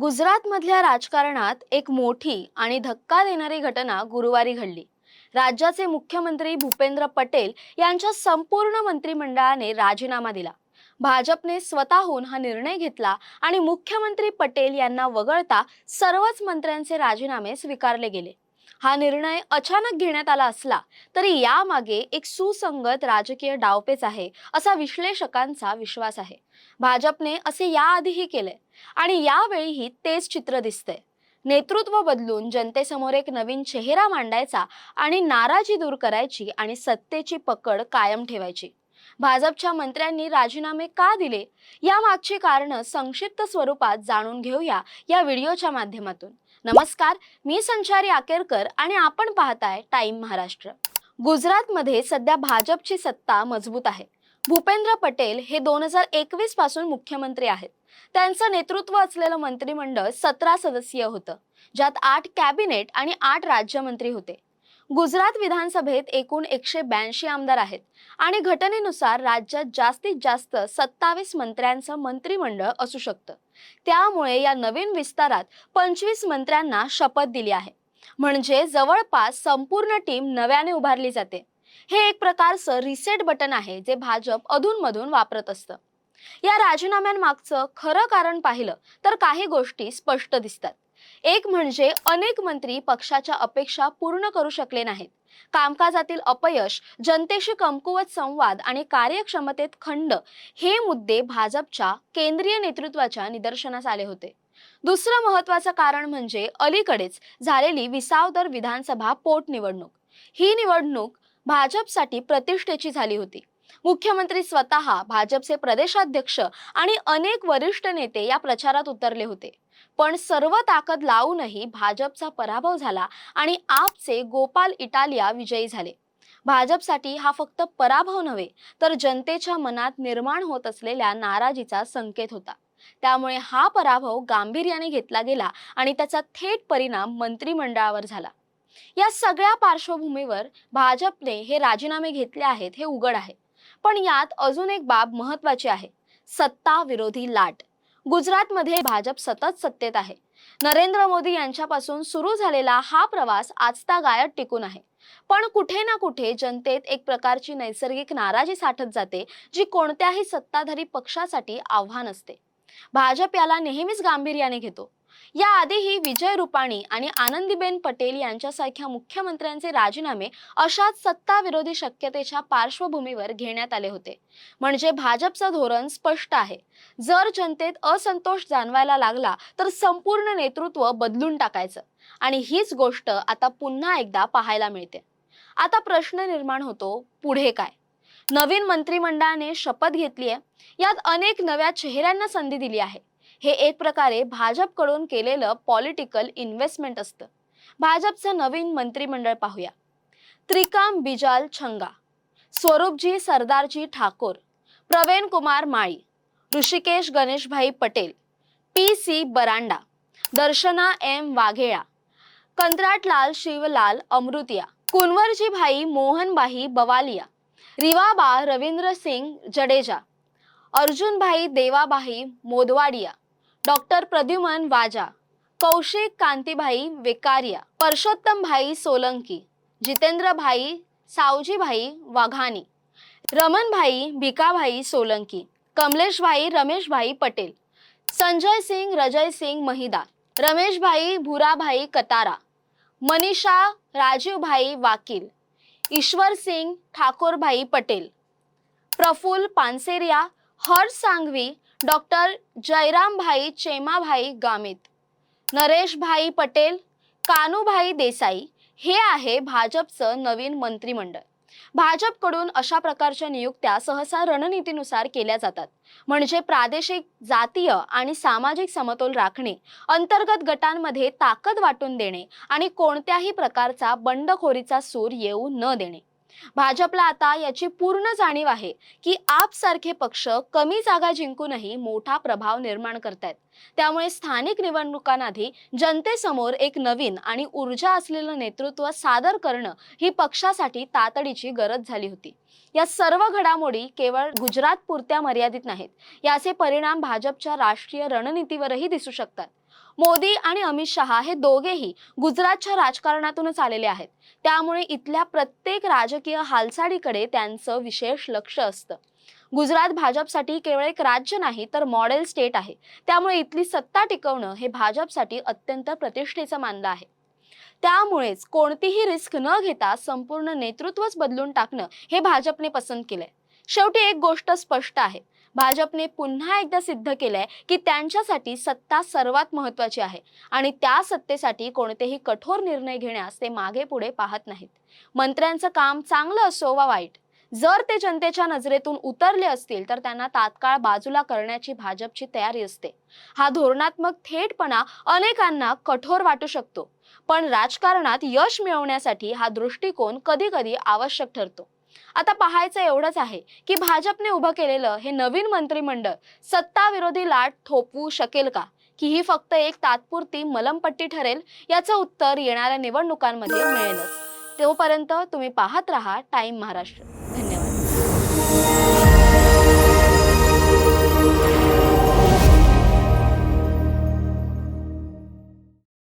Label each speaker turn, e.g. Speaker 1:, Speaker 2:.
Speaker 1: गुजरातमधल्या राजकारणात एक मोठी आणि धक्का देणारी घटना गुरुवारी घडली. राज्याचे मुख्यमंत्री भूपेंद्र पटेल यांच्या संपूर्ण मंत्रिमंडळाने राजीनामा दिला. भाजपने स्वतःहून हा निर्णय घेतला आणि मुख्यमंत्री पटेल यांना वगळता सर्वच मंत्र्यांचे राजीनामे स्वीकारले गेले. हा निर्णय अचानक घेण्यात आला असला तरी यामागे एक सुसंगत राजकीय डावपेच आहे असा विश्लेषकांचा विश्वास आहे. भाजपने असे याआधीही केले आणि यावेळीही तेच चित्र दिसतंय. नेतृत्व बदलून जनतेसमोर एक नवीन चेहरा मांडायचा आणि नाराजी दूर करायची आणि सत्तेची पकड कायम ठेवायची. भाजपच्या मंत्र्यांनी राजीनामे का दिले? यामागची कारणं संक्षिप्त स्वरूपात जाणून घेऊया या व्हिडिओच्या माध्यमातून. नमस्कार मी संचारी आकेरकर आणि आपण पाहताय टाइम महाराष्ट्र. गुजरातमध्ये सध्या भाजपची सत्ता मजबूत आहे. भूपेंद्र पटेल हे दोन हजार एकवीसपासून मुख्यमंत्री आहेत. त्यांचं नेतृत्व असलेलं मंत्रिमंडळ सतरा सदस्यीय होतं ज्यात आठ कॅबिनेट आणि आठ राज्यमंत्री होते. गुजरात विधानसभेत एकूण एकशे ब्याऐंशी आमदार आहेत. आणि घटनेनुसार राज्यात जास्तीत जास्त सत्तावीस मंत्र्यांचं मंत्रिमंडळ असू शकतं. त्यामुळे या नवीन विस्तारात पंचवीस मंत्र्यांना शपथ दिली आहे. म्हणजे जवळपास संपूर्ण टीम नव्याने उभारली जाते. हे एक प्रकारचं रिसेट बटन आहे जे भाजप अधूनमधून वापरत असतं. या राजीनाम्यांमागचं खरं कारण पाहिलं तर काही गोष्टी स्पष्ट दिसतात. एक म्हणजे अनेक मंत्री पक्षाच्या अपेक्षा पूर्ण करू शकले नाहीत. कामकाजातील अपयश जनतेशी कमकुवत संवाद आणि कार्यक्षमतेत खंड हे मुद्दे भाजपच्या केंद्रीय नेतृत्वाच्या निदर्शनास आले होते. दुसरं महत्वाचं कारण म्हणजे अलीकडेच झालेली विसावदर विधानसभा पोटनिवडणूक. ही निवडणूक भाजपसाठी प्रतिष्ठेची झाली होती. मुख्यमंत्री स्वतः भाजपचे प्रदेशाध्यक्ष आणि अनेक वरिष्ठ नेते या प्रचारात उतरले होते. पण सर्व ताकद लावूनही भाजपचा पराभव झाला आणि आपचे गोपाल इटालिया विजयी झाले. भाजपसाठी हा फक्त पराभव नव्हे तर जनतेच्या मनात निर्माण होत असलेल्या नाराजीचा संकेत होता. त्यामुळे हा पराभव गांभीर्याने घेतला गेला आणि त्याचा थेट परिणाम मंत्रिमंडळावर झाला. या सगळ्या पार्श्वभूमीवर भाजपने हे राजीनामे घेतले आहेत हे उघड आहे. पण यात अजून एक बाब महत्वाची आहे. सत्ता विरोधी लाट. गुजरातमध्ये भाजप सतत सत्तेत आहे. नरेंद्र मोदी यांच्यापासून सुरू झालेला हा प्रवास आजता गायत टिकून आहे. पण कुठे ना कुठे जनतेत एक प्रकारची नैसर्गिक नाराजी साठत जाते जी कोणत्याही सत्ताधारी पक्षासाठी आव्हान असते. भाजप याला नेहमीच गांभीर्याने घेतो. याआधीही विजय रुपाणी आणि आनंदीबेन पटेल यांच्यासारख्या मुख्यमंत्र्यांचे राजीनामे अशाच सत्ताविरोधी शक्यतेच्या पार्श्वभूमीवर घेण्यात आले होते. म्हणजे भाजपचं धोरण स्पष्ट आहे. जर जनतेत असंतोष जाणवायला लागला तर संपूर्ण नेतृत्व बदलून टाकायचं. आणि हीच गोष्ट आता पुन्हा एकदा पाहायला मिळते. आता प्रश्न निर्माण होतो पुढे काय? नवीन मंत्रिमंडळाने शपथ घेतली आहे यात अनेक नव्या चेहऱ्यांना संधी दिली आहे. हे एक प्रकारे भाजपकडून केलेलं पॉलिटिकल इन्व्हेस्टमेंट असतं. भाजपचं नवीन मंत्रिमंडळ पाहूया. Trikam Bijal Chhanga Swarupji Sardarji Thakor Pravin Kumar Mali Rushikesh Ganeshbhai Patel P C Baranda Darshana M Vaghela Kantilal Shivlal Amrutiya Kunvarji bhai Mohanbai Bavaliya Rivaba Ravindra Singh Jadeja Arjunbhai Devabhai Modhwadia doctor Pradyuman Vaja Kaushik Kantibhai Vekaria परषोत्तमभाई Solanki जितेंद्रभाई सावजीभाई Vaghani Ramanbhai भिकाभाई Solanki Kamleshbhai Rameshbhai Patel Sanjay Singh रजय Singh Mahida Rameshbhai भुराभाई कतारा Manisha राजीवभाई वाकील ईश्वर Singh ठाकोरभाई Patel Praful Panseriya Harsh Sanghavi doctor Jayrambhai Chemabhai Gamit Nareshbhai Patel Kanubhai Desai हे आहे भाजपचं नवीन मंत्रिमंडळ. भाजपकडून अशा प्रकारच्या नियुक्त्या सहसा रणनीतीनुसार केल्या जातात. म्हणजे प्रादेशिक जातीय आणि सामाजिक समतोल राखणे अंतर्गत गटांमध्ये ताकद वाटून देणे आणि कोणत्याही प्रकारचा बंडखोरीचा सूर येऊ न देणे. भाजपला आता याची पूर्ण जाणीव आहे की आप सारखे पक्ष कमी जागा जिंकूनही मोठा प्रभाव निर्माण करतायत. त्यामुळे स्थानिक निवडणुकांआधी जनतेसमोर एक नवीन आणि ऊर्जा असलेलं नेतृत्व सादर करणं ही पक्षासाठी तातडीची गरज झाली होती. या सर्व घडामोडी केवळ गुजरात पुरत्या मर्यादित नाहीत. याचे परिणाम भाजपच्या राष्ट्रीय रणनीतीवरही दिसू शकतात. मोदी आणि अमित शहा हे दोघेही गुजरातच्या राजकारणातूनच आलेले आहेत. त्यामुळे इथल्या प्रत्येक राजकीय हालचालीकडे त्यांचं विशेष लक्ष असतं. गुजरात भाजपसाठी केवळ एक राज्य नाही तर मॉडेल स्टेट आहे. त्यामुळे इथली सत्ता टिकवणं हे भाजपसाठी अत्यंत प्रतिष्ठेचं मानलं आहे. त्यामुळेच कोणतीही रिस्क न घेता संपूर्ण नेतृत्वच बदलून टाकणं हे भाजपने पसंत केलंय. शेवटी एक गोष्ट स्पष्ट आहे. भाजपने पुन्हा एकदा सिद्ध केलंय की त्यांच्यासाठी सत्ता सर्वात महत्वाची आहे. आणि त्या सत्तेसाठी कोणतेही कठोर निर्णय घेण्यास ते मागे पुढे पाहत नाहीत. मंत्र्यांचं काम चांगलं असो वा वाईट जर ते जनतेच्या नजरेतून उतरले असतील तर त्यांना तात्काळ बाजूला करण्याची भाजपची तयारी असते. हा धोरणात्मक थेटपणा अनेकांना कठोर वाटू शकतो. पण राजकारणात यश मिळवण्यासाठी हा दृष्टिकोन कधी कधी आवश्यक ठरतो. आता पाहायचं एवढंच आहे की भाजपने उभं केलेलं हे नवीन मंत्रिमंडळ सत्ताविरोधी लाट थोपवू शकेल का? की ही फक्त एक तात्पुरती मलमपट्टी ठरेल? याचं उत्तर येणाऱ्या निवडणुकांमध्ये मिळेलच. तोपर्यंत तुम्ही पाहत राहा टाइम महाराष्ट्र